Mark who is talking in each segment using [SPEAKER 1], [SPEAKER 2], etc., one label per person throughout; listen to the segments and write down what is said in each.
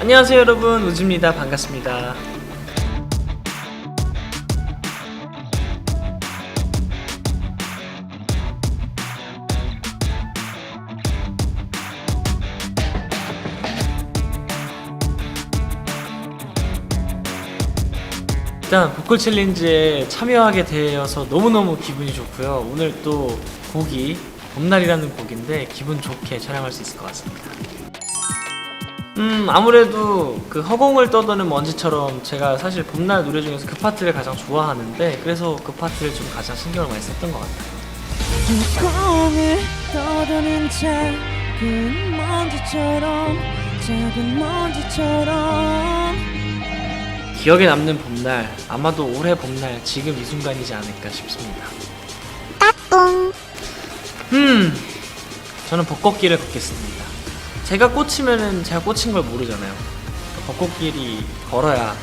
[SPEAKER 1] 안녕하세요 여러분. 우즈입니다. 반갑습니다. 일단 보컬 챌린지에 참여하게 되어서 너무너무 기분이 좋고요. 오늘 또 곡이 봄날이라는 곡인데 기분 좋게 촬영할 수 있을 것 같습니다 음 아무래도 그 허공을 떠도는 먼지처럼 제가 사실 봄날 노래 중에서 그 파트를 가장 좋아하는데 그래서 그 파트를 좀 가장 신경을 많이 썼던 것 같아요.
[SPEAKER 2] 콩을 떠도는 작은 먼지처럼 작은 먼지처럼.
[SPEAKER 1] 기억에 남는 봄날 아마도 올해 봄날 지금 이 순간이지 않을까 싶습니다. 음 저는 벚꽃길을 걷겠습니다 제가 꽂히면은 제가 꽂힌 걸 모르잖아요. 벚꽃길이 걸어야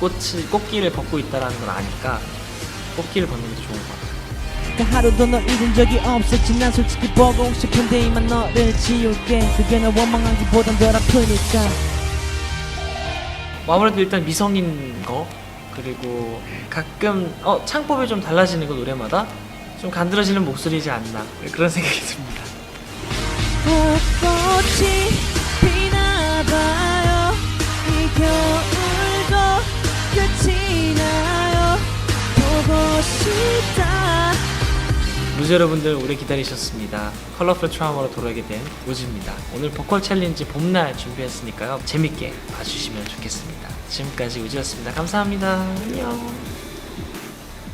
[SPEAKER 1] 꽃이 꽃길을 걷고 있다라는 걸 아니까 꽃길을 걷는 게 좋은 것 같아요.
[SPEAKER 2] 그 하루도 널 잊은 적이 없었지. 난 솔직히 보고 싶은데 이만 너를 지울게. 그게 널 원망하기보단 덜 아프니까.
[SPEAKER 1] 뭐 아무래도 일단 미성인 거 그리고 가끔 어 창법이 좀 달라지는 거 노래마다 좀 간드러지는 목소리지 않나. 그런 생각이 듭니다 루즈 여러분들 오래 기다리셨습니다. 컬러풀 트라우마로 돌아오게 된 우즈입니다. 오늘 보컬 챌린지 봄날 준비했으니까요. 재밌게 봐주시면 좋겠습니다. 지금까지 우즈였습니다. 감사합니다. 안녕.